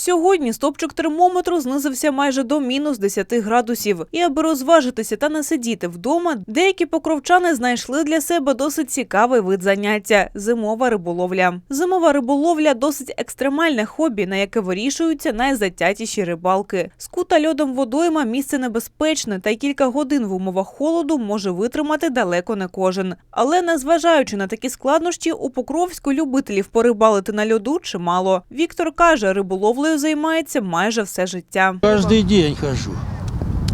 Сьогодні стопчик термометру знизився майже до мінус 10 градусів. І аби розважитися та не сидіти вдома, деякі покровчани знайшли для себе досить цікавий вид заняття зимова риболовля. Зимова риболовля досить екстремальне хобі, на яке вирішуються найзатятіші рибалки. Скута льодом водойма місце небезпечне, та й кілька годин в умовах холоду може витримати далеко не кожен. Але незважаючи на такі складнощі, у Покровську любителів порибалити на льоду чимало. Віктор каже, риболовлею займається майже все життя. Каждый день хожу.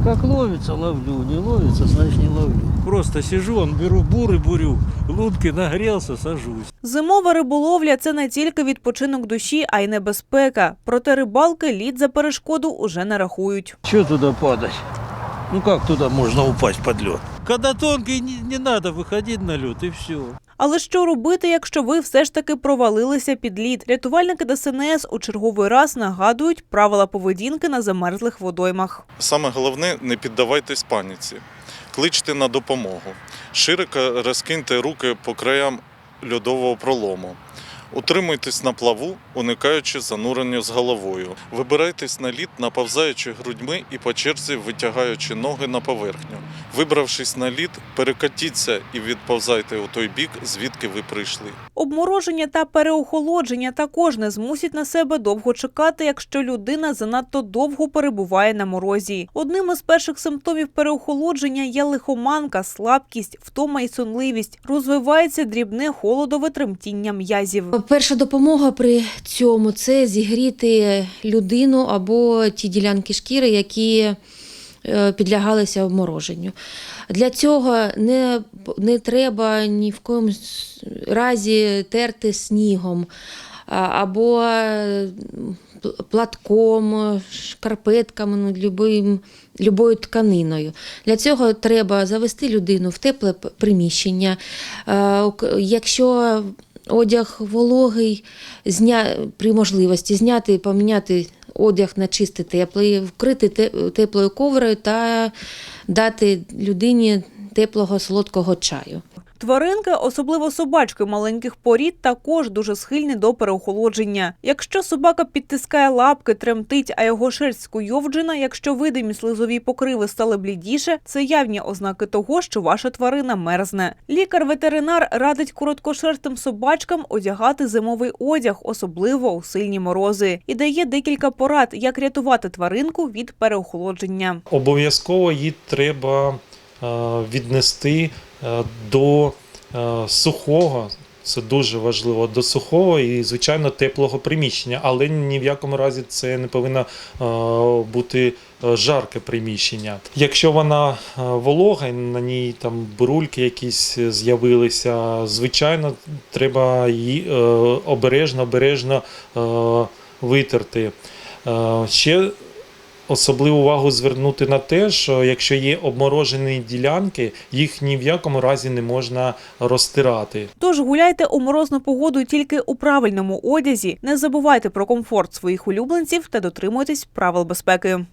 Как ловится, ловлю. Не ловится, значит не ловлю. Просто сижу, он беру буры, бурю. Лунки нагрелся, сажусь. Зимова риболовля це не тільки відпочинок душі, а й небезпека. Проте рибалки лід за перешкоду уже не рахують. Че туда падать? Ну как туда можно упасть под лед? Когда тонкий, не, не надо выходить на лед и все. Але що робити, якщо ви все ж таки провалилися під лід? Рятувальники ДСНС у черговий раз нагадують правила поведінки на замерзлих водоймах. Саме головне не піддавайтесь паніці, кличте на допомогу. Широко розкиньте руки по краям льодового пролому. Утримуйтесь на плаву, уникаючи занурення з головою. Вибирайтесь на лід, наповзаючи грудьми і по черзі витягаючи ноги на поверхню. Вибравшись на лід, перекатіться і відповзайте у той бік, звідки ви прийшли. Обмороження та переохолодження також не змусять на себе довго чекати, якщо людина занадто довго перебуває на морозі. Одним із перших симптомів переохолодження є лихоманка, слабкість, втома і сонливість. Розвивається дрібне холодове тремтіння м'язів. Перша допомога при цьому це зігріти людину або ті ділянки шкіри, які підлягалися обмороженню. Для цього не, не треба ні в коєму разі терти снігом або е, платком, шкарпетками, ну, любим, любою тканиною. Для цього треба завести людину в тепле приміщення. Е, Якщо одяг вологий, зня... при можливості зняти поміняти одяг на чистий теплий, вкрити теплою коврою та дати людині теплого солодкого чаю. Тваринки, особливо собачки маленьких порід, також дуже схильні до переохолодження. Якщо собака підтискає лапки, тремтить, а його шерсть скуйовджена, якщо видимі слизові покриви стали блідіше, це явні ознаки того, що ваша тварина мерзне. Лікар-ветеринар радить короткошерстим собачкам одягати зимовий одяг, особливо у сильні морози, і дає декілька порад, як рятувати тваринку від переохолодження. обов'язково її треба е, віднести до е, сухого. Це дуже важливо до сухого і, звичайно, теплого приміщення, але ні в якому разі це не повинно е, бути е, жарке приміщення. Якщо вона е, волога, на ній там бурульки якісь з'явилися, звичайно, треба її е, обережно, обережно е, витерти. Е, Ще особливу увагу звернути на те, що якщо є обморожені ділянки, їх ні в якому разі не можна розтирати. Тож гуляйте у морозну погоду тільки у правильному одязі. Не забувайте про комфорт своїх улюбленців та дотримуйтесь правил безпеки.